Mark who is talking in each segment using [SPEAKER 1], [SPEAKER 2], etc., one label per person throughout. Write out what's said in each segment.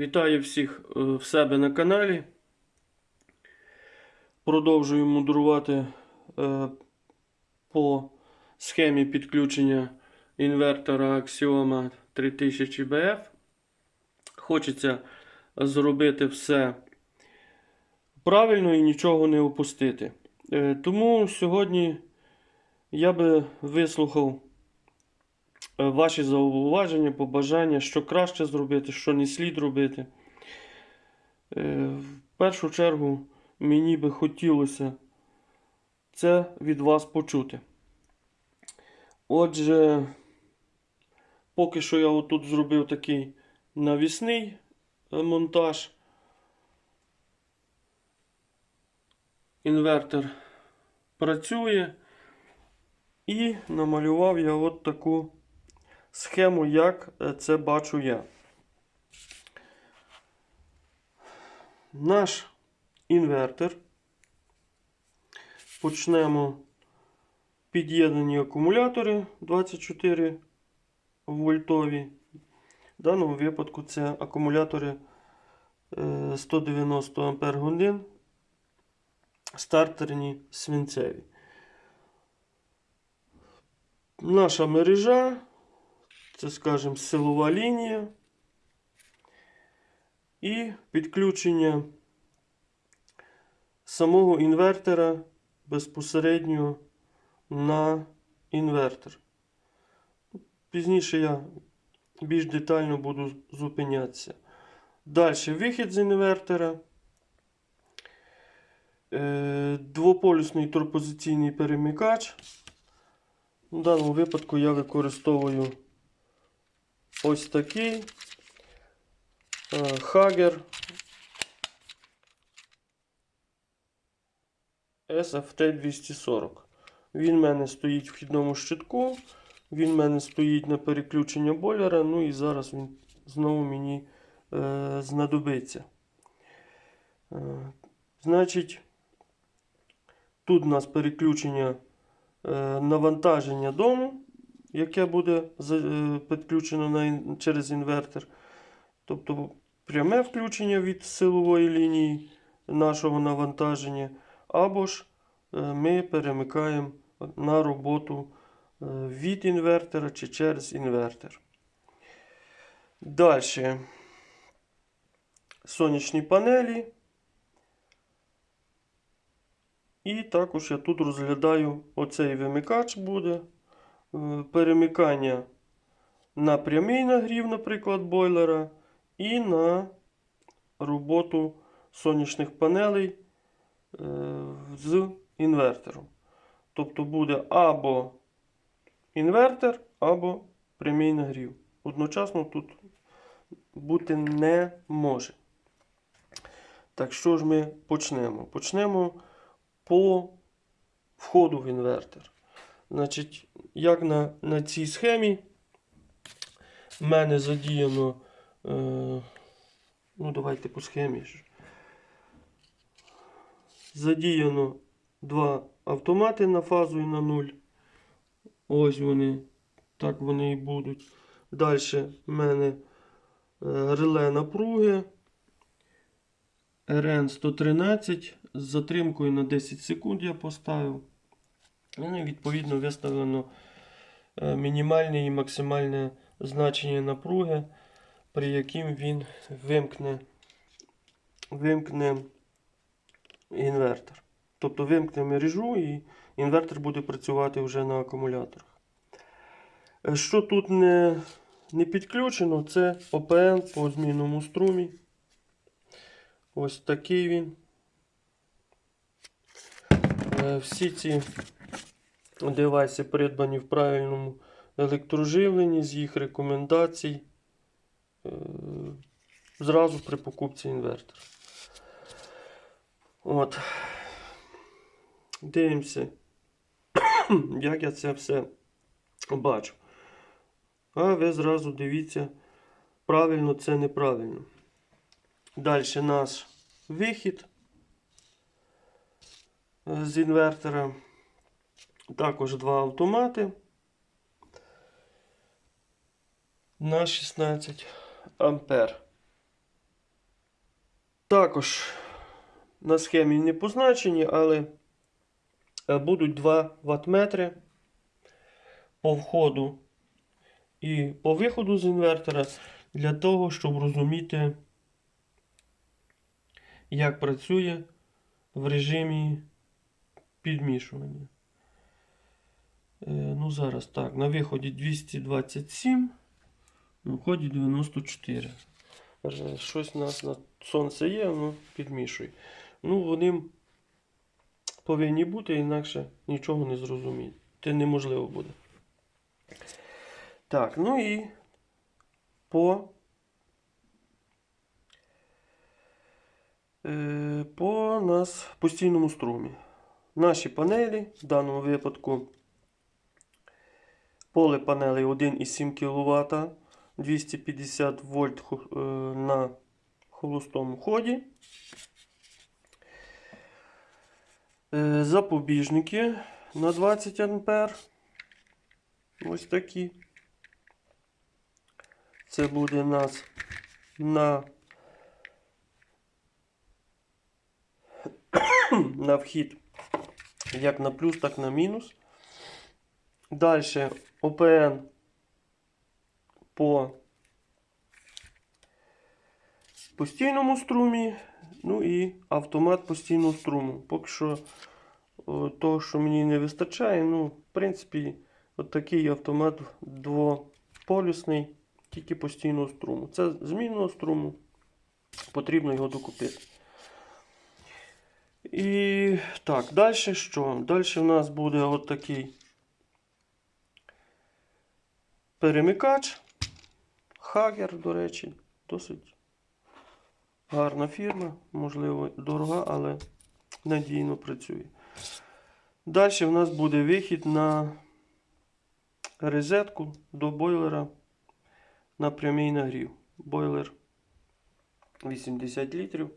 [SPEAKER 1] Вітаю всіх е, в себе на каналі. Продовжую мудрувати е, по схемі підключення інвертора Axioma 3000 BF. Хочеться зробити все правильно і нічого не опустити. Е, Тому сьогодні я би вислухав ваші зауваження, побажання, що краще зробити, що не слід робити. Е, В першу чергу мені би хотілося це від вас почути. Отже, поки що я отут зробив такий навісний е, монтаж. Інвертор працює. І намалював я от таку схему, як е, це бачу я. Наш інвертор. Почнемо під'єднані акумулятори 24 вольтові. В даному випадку це акумулятори е, 190 Ампер годин, стартерні свинцеві. Наша мережа, це, скажімо, силова лінія і підключення самого інвертора безпосередньо на інвертор. Пізніше я більш детально буду зупинятися. Далі вихід з інвертора. Е, Двополюсний торпозиційний перемикач. В даному випадку я використовую ось такий е, Hager SFT 240. Він в мене стоїть в вхідному щитку, він в мене стоїть на переключення бойлера, ну і зараз він знову мені е, знадобиться. Е, значить, тут у нас переключення е, навантаження дому, яке буде е, підключено на, через інвертор. Тобто пряме включення від силової лінії нашого навантаження, або ж е, ми перемикаємо на роботу е, від інвертора чи через інвертор. Далі сонячні панелі. І також я тут розглядаю оцей вимикач буде. Е, Перемикання на прямий нагрів, наприклад, бойлера, і на роботу сонячних панелей е, з інвертором. Тобто буде або інвертор, або прямий нагрів. Одночасно тут бути не може. Так що ж ми почнемо? Почнемо по входу в інвертор. Значить, як на, на цій схемі в мене задіяно. Е, ну, давайте по схемі. Задіяно два автомати на фазу і на нуль. Ось вони. Так вони і будуть. Далі в мене е, реле напруги. RN113 з затримкою на 10 секунд я поставив. Ну, відповідно виставлено е, мінімальне і максимальне значення напруги, при яким він вимкне, вимкне інвертор. Тобто вимкне мережу і інвертор буде працювати вже на акумуляторах. Е, Що тут не, не підключено, це ОПН по змінному струмі. Ось такий він. Е, Всі ці девайси придбані в правильному електроживленні з їх рекомендацій е, зразу при покупці інвертора. От. Дивимося, як я це все бачу. А ви зразу дивіться, правильно це неправильно. Далі наш вихід е, з інвертора. Також два автомати на 16 ампер. Також на схемі не позначені, але е, будуть 2 ваттметри по входу і по виходу з інвертора для того, щоб розуміти, як працює в режимі підмішування. Е, ну, зараз так, на виході 227, на вході 94. Е, Щось у нас на сонце є, воно підмішує. Ну, вони повинні бути, інакше нічого не зрозуміти. Це неможливо буде. Так, ну і по, е, по нас постійному струмі. Наші панелі, в даному випадку поле панелей 1,7 кВт, 250 вольт е, на холостому ході. Е, Запобіжники на 20 ампер. Ось такі. Це буде нас на, на вхід як на плюс, так на мінус. Далі ОПН по постійному струмі, ну і автомат постійного струму. Поки що того, що мені не вистачає, ну, в принципі, от такий автомат двополюсний, тільки постійного струму. Це змінного струму, потрібно його докупити. І так, далі що? Далі в нас буде от такий перемикач. Хагер, до речі, досить гарна фірма, можливо, дорога, але надійно працює. Далі в нас буде вихід на розетку до бойлера на прямий нагрів. Бойлер 80 літрів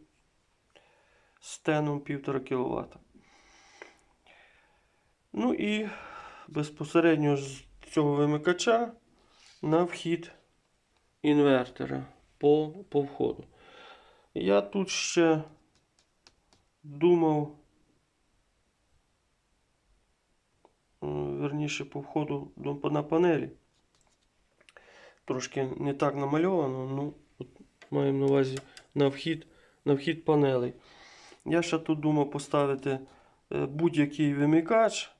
[SPEAKER 1] з теном 1,5 кВт. Ну і безпосередньо з цього вимикача на вхід інвертора по, по входу. Я тут ще думав, е, верніше по входу на панелі. Трошки не так намальовано, ну, от маємо на увазі на вхід, на вхід панелей. Я ще тут думав поставити е, будь-який вимикач.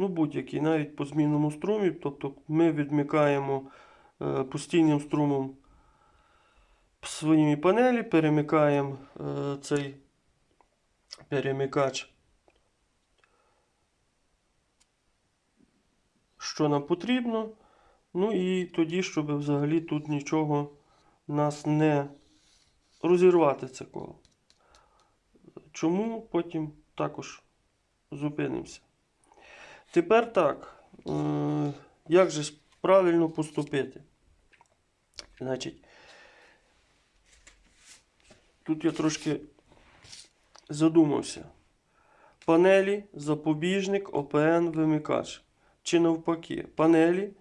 [SPEAKER 1] Ну, будь-який, навіть по змінному струмі. Тобто ми відмикаємо е, постійним струмом своїми панелі, перемикаємо е, цей перемикач, що нам потрібно. Ну і тоді, щоб взагалі тут нічого нас не розірвати це коло. Чому потім також зупинимося. Тепер так, е, як же правильно поступити? Значить, тут я трошки задумався. Панелі, запобіжник, ОПН, вимикач. Чи навпаки, панелі,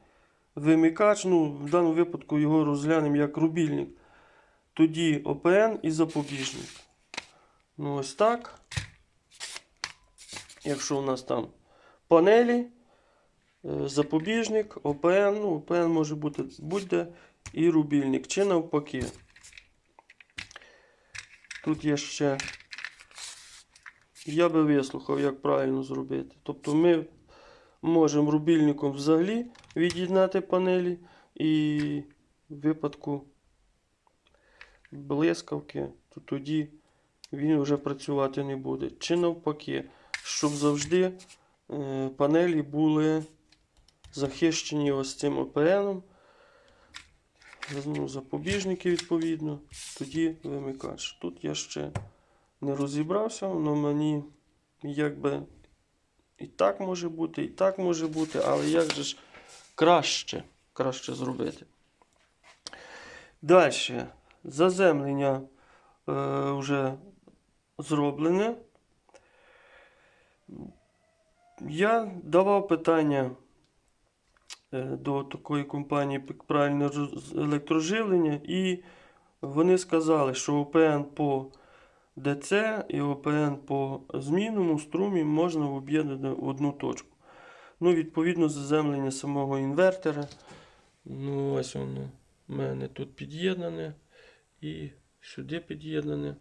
[SPEAKER 1] вимикач, ну, в даному випадку його розглянемо як рубільник. Тоді ОПН і запобіжник. Ну, ось так. Якщо у нас там панелі, е, запобіжник, ОПН, ну, ОПН може бути будь-де і рубільник, чи навпаки. Тут є ще. Я би вислухав, як правильно зробити. Тобто ми можемо рубільником взагалі від'єднати панелі і в випадку блискавки, то тоді він вже працювати не буде. Чи навпаки, щоб завжди панелі були захищені ось цим ОПНом. Ну, запобіжники відповідно, тоді вимикач. Тут я ще не розібрався, воно мені якби і так може бути, і так може бути, але як же ж краще, краще зробити. Далі, заземлення е, вже зроблене. Я давав питання е, до такої компанії правильне електроживлення і Вони сказали, що ОПН по ДЦ і ОПН по змінному струмі можна об'єднати в одну точку. Ну, відповідно, заземлення самого інвертора. Ну, ось воно в мене тут під'єднане і сюди під'єднане.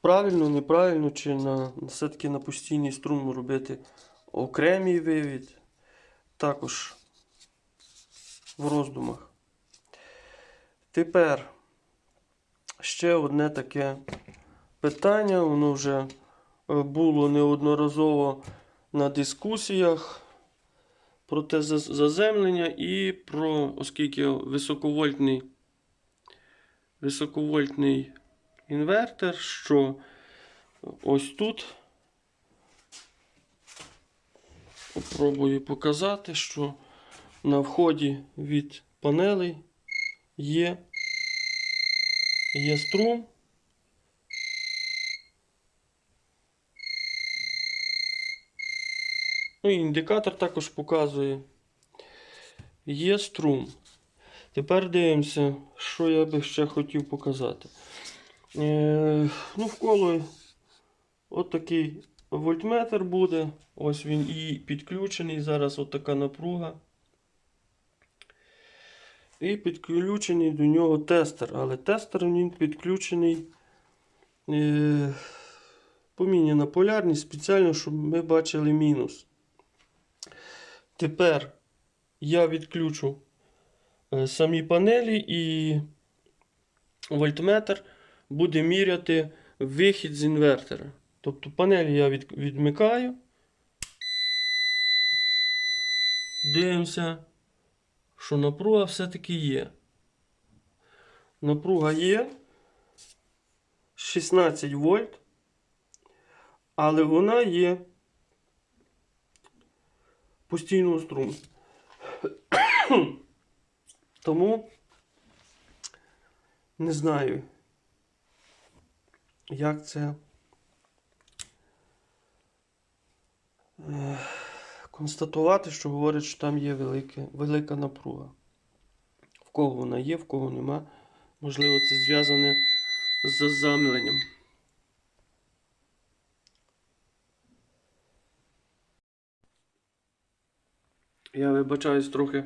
[SPEAKER 1] Правильно, неправильно, чи на, все-таки на постійний струм робити окремий вивід. Також в роздумах. Тепер ще одне таке питання. Воно вже е, було неодноразово на дискусіях про те заземлення і про, оскільки високовольтний, високовольтний інвертор, що ось тут Попробую показати, що на вході від панелей є, є струм. Ну індикатор також показує. Є струм. Тепер дивимося, що я би ще хотів показати. Е, ну, вколо отакий вольтметр буде. Ось він і підключений. Зараз отака напруга. І підключений до нього тестер. Але тестер він підключений. Е, поміняна полярність спеціально, щоб ми бачили мінус. Тепер я відключу е, самі панелі і вольтметр буде міряти вихід з інвертора. Тобто панелі я від, відмикаю. Дивимося, що напруга все-таки є. Напруга є 16 вольт, але вона є постійного струму. Тому не знаю, як це е, констатувати, що говорить, що там є велике, велика напруга. В кого вона є, в кого нема. Можливо, це зв'язане з заземленням. Я вибачаюсь трохи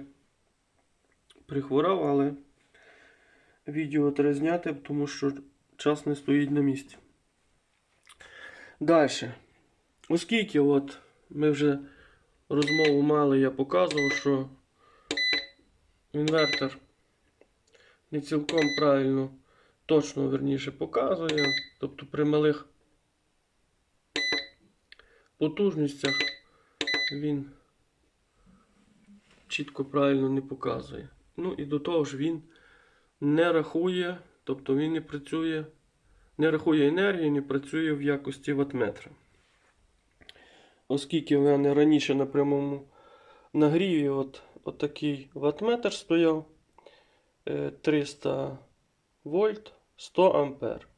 [SPEAKER 1] прихворав, але відео треба зняти, тому що час не стоїть на місці. Далі. Оскільки от ми вже розмову мали, я показував, що інвертор не цілком правильно, точно верніше показує. Тобто при малих потужностях він чітко правильно не показує. Ну і до того ж він не рахує, тобто він не працює, не рахує енергію, не працює в якості ватметра. Оскільки в мене раніше на прямому нагріві от, от такий ватметр стояв е, 300 вольт 100 ампер.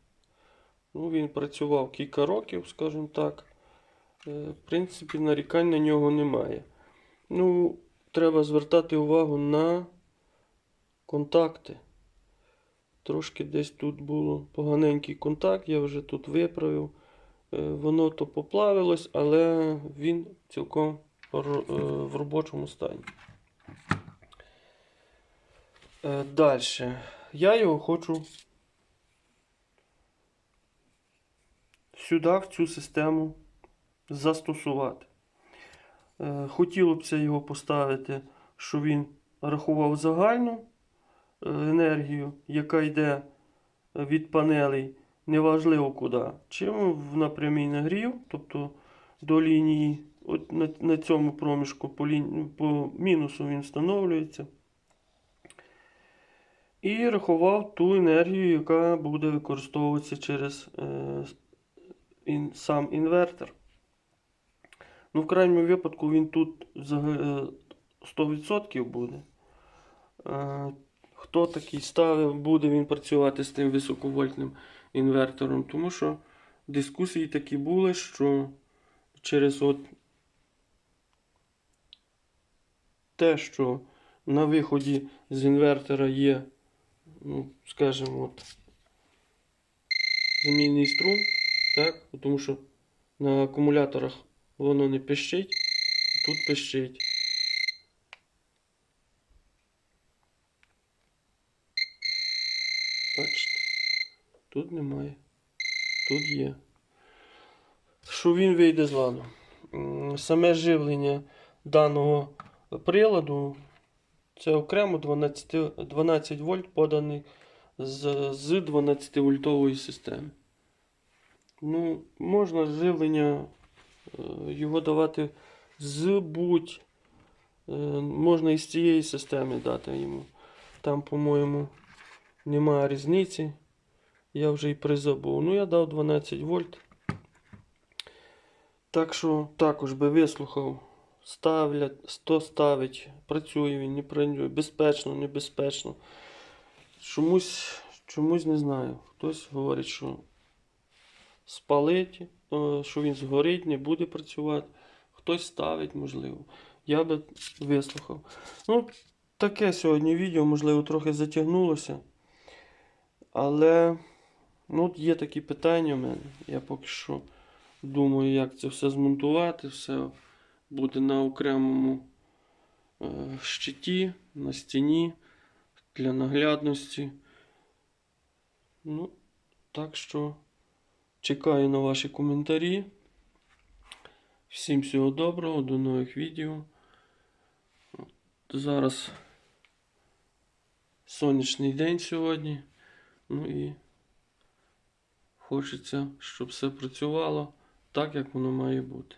[SPEAKER 1] Ну, він працював кілька років, скажімо так. Е, В принципі, нарікань на нього немає. Ну, треба звертати увагу на контакти. Трошки десь тут було поганенький контакт, я вже тут виправив. Е, Воно то поплавилось, але він цілком е, в робочому стані. Далі. Я його хочу сюди, в цю систему застосувати. Е, Хотілося б його поставити, щоб він рахував загальну е, енергію, яка йде від панелей, неважливо куди. Чим в напрямий нагрів, тобто до лінії, от на, на цьому проміжку по, лінії, по мінусу він встановлюється. І рахував ту енергію, яка буде використовуватися через е, ін, сам інвертор. Ну, в крайньому випадку він тут зага- е, 100% буде. Хто такий ставив, буде він працювати з тим високовольтним інвертором, тому що дискусії такі були, що через от те, що на виході з інвертора є ну, скажімо, от, замінний струм, так? Тому що на акумуляторах воно не пищить, тут пищить. Тут немає, тут є. Що він вийде з ладу? Саме живлення даного приладу це окремо 12, 12 вольт поданий з, з 12 вольтової системи. Ну, можна живлення е, його давати з будь. е, Можна і з цієї системи дати йому. Там, по-моєму, немає різниці. Я вже і призабув. Ну, я дав 12 вольт. Так що також би вислухав. Ставлять, 100 ставить, працює він, не працює, безпечно, небезпечно. Чомусь, чомусь не знаю. Хтось говорить, що спалить, е, що він згорить, не буде працювати. Хтось ставить, можливо. Я би вислухав. Ну, таке сьогодні відео, можливо, трохи затягнулося. Але ну, от є такі питання в мене. Я поки що думаю, як це все змонтувати. Все буде на окремому е, щиті, на стіні для наглядності. Ну, так що чекаю на ваші коментарі. Всім всього доброго, до нових відео. Зараз сонячний день сьогодні. Ну і хочеться, щоб все працювало так, як воно має бути.